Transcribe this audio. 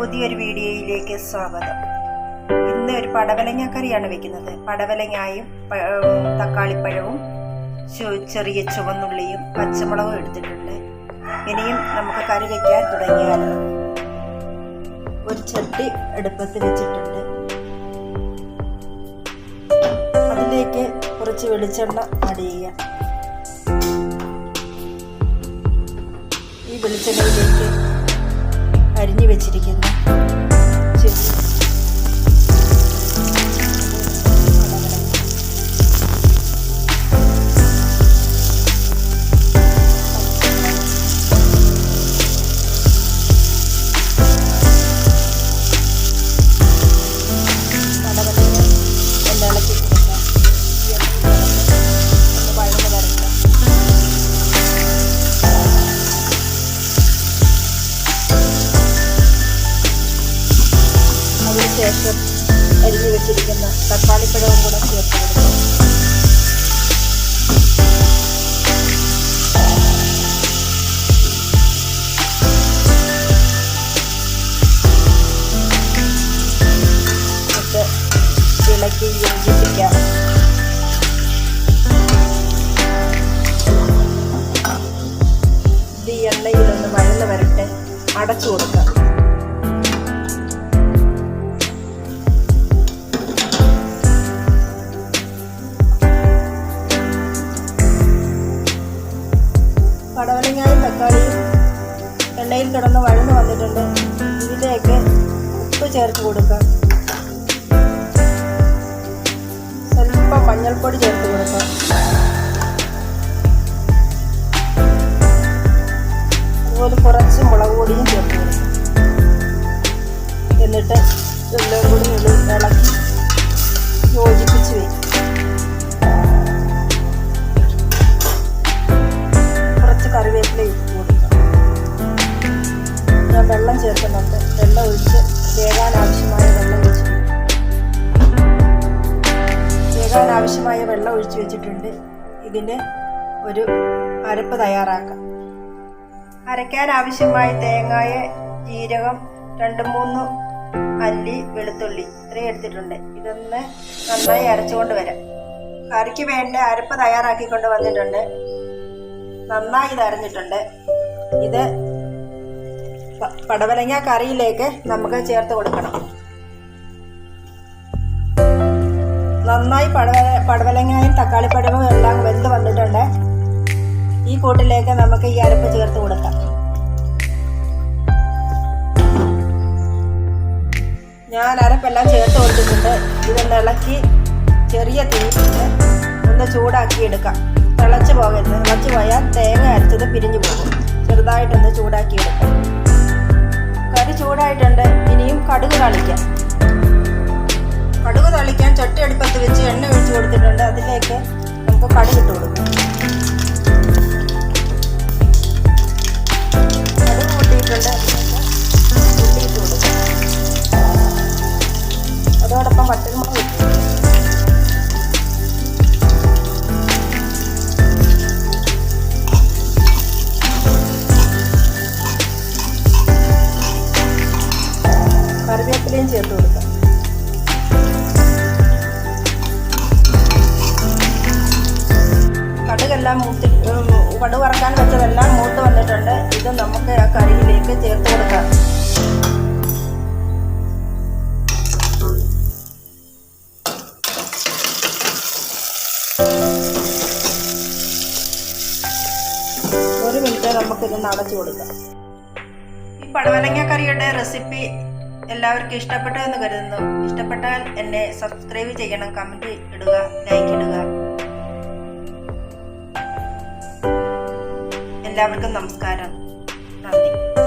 പുതിയൊരു വീഡിയോയിലേക്ക് സ്വാഗതം. ഇന്ന് ഒരു പടവലങ്ങ കറിയാണ് വെക്കുന്നത്. പടവലങ്ങായും തക്കാളിപ്പഴവും ചെറിയ ചുവന്നുള്ളിയും പച്ചമുളകും എടുത്തിട്ടുണ്ട്. ഇനിയും നമുക്ക് കറി വെക്കാൻ തുടങ്ങിയാലോ? ഒരു ചട്ടി അടുപ്പത്ത് വെച്ചിട്ടുണ്ട്. അതിലേക്ക് കുറച്ച് വെളിച്ചെണ്ണ ചെയ്യുക. ഈ വെളിച്ചെണ്ണയിലേക്ക് അരിഞ്ഞു വെച്ചിരിക്കുന്ന. വെച്ചിരിക്കുന്ന തക്കാളിപ്പഴവും കൂടെ ചേർത്ത് എന്നിട്ട് ഇളക്കി യോജിപ്പിക്കാം. ഇത് ഈ എണ്ണയിലൊന്ന് വഴന്ന് വരട്ടെ. അടച്ചു കൊടുക്കാം. കിടന്ന് വഴന്ന് വന്നിട്ടുണ്ട്. ഇതിലേക്ക് ഉപ്പ് ചേർത്ത് കൊടുക്കാം. സ്വല്പം മഞ്ഞൾപ്പൊടി ചേർത്ത് കൊടുക്കാം. അതുപോലെ കുറച്ച് മുളക് പൊടിയും ചേർത്ത് കൊടുക്കാം. എന്നിട്ട് എല്ലാം കൂടി ഇളക്കി ചേർക്കുന്നുണ്ട് വെള്ളം ഒഴിച്ച് വേകാൻ ആവശ്യമായ വെള്ളം ഒഴിച്ച് വേകാൻ ആവശ്യമായ വെള്ളം ഒഴിച്ച് വെച്ചിട്ടുണ്ട്. ഇതിന് ഒരു അരപ്പ് തയ്യാറാക്കാം. അരയ്ക്കാൻ ആവശ്യമായ തേങ്ങായ ജീരകം രണ്ട് മൂന്ന് അല്ലി വെളുത്തുള്ളി ഇത്രയും എടുത്തിട്ടുണ്ട്. ഇതൊന്ന് നന്നായി അരച്ചുകൊണ്ട് വരാം. കറിക്ക് വേണ്ട അരപ്പ് തയ്യാറാക്കിക്കൊണ്ട് വന്നിട്ടുണ്ട്. നന്നായി ഇത് അരഞ്ഞിട്ടുണ്ട്. ഇത് പടവലങ്ങ കറിയിലേക്ക് നമുക്ക് ചേർത്ത് കൊടുക്കണം. നന്നായി പടവല പടവലങ്ങയും തക്കാളിപ്പഴവും എല്ലാം വെന്ത് വന്നിട്ടുണ്ട്. ഈ കൂട്ടിലേക്ക് നമുക്ക് ഈ അരപ്പ് ചേർത്ത് കൊടുക്കാം. ഞാൻ അരപ്പെല്ലാം ചേർത്ത് കൊടുത്തിട്ടുണ്ട്. ഇതൊന്ന് ഇളക്കി ചെറിയ തീയിട്ട് ഒന്ന് ചൂടാക്കി എടുക്കാം. തിളച്ച് പോകരുത്. തിളച്ച് പോയാൽ തേങ്ങ അരച്ചത് പിരിഞ്ഞു പോകും. ചെറുതായിട്ടൊന്ന് ചൂടാക്കി എടുക്കാം. ചൂടായിട്ടുണ്ട്. ഇനിയും കടുക് തളിക്കാം. കടുക് തളിക്കാൻ ചട്ടി അടുപ്പത്ത് വെച്ച് എണ്ണ ഒഴിച്ച് കൊടുത്തിട്ടുണ്ട്. അതിലേക്ക് നമുക്ക് കടുക് ഇട്ട് കൊടുക്കാം. കടുക് പൊട്ടിയിട്ടുണ്ട് കറിവേപ്പിലയും ചേർത്ത് കൊടുക്കാം. കടുകെല്ലാം മൂത്തി കടു വറക്കാൻ വെച്ചതെല്ലാം മൂത്ത് വന്നിട്ടുണ്ട്. ഇത് നമുക്ക് ആ കറിയിലേക്ക് ചേർത്ത് കൊടുക്കാം. ഒരു മിനിറ്റ് നമുക്ക് നടച്ചു കൊടുക്കാം. ഈ പടവലങ്ങ കറിയുടെ റെസിപ്പി എല്ലാവർക്കും ഇഷ്ടപ്പെട്ടു എന്ന് കരുതുന്നു. ഇഷ്ടപ്പെട്ടാൽ എന്നെ സബ്സ്ക്രൈബ് ചെയ്യണം കമന്റ് ഇടുക ലൈക്ക് ഇടുക. എല്ലാവർക്കും നമസ്കാരം. നന്ദി.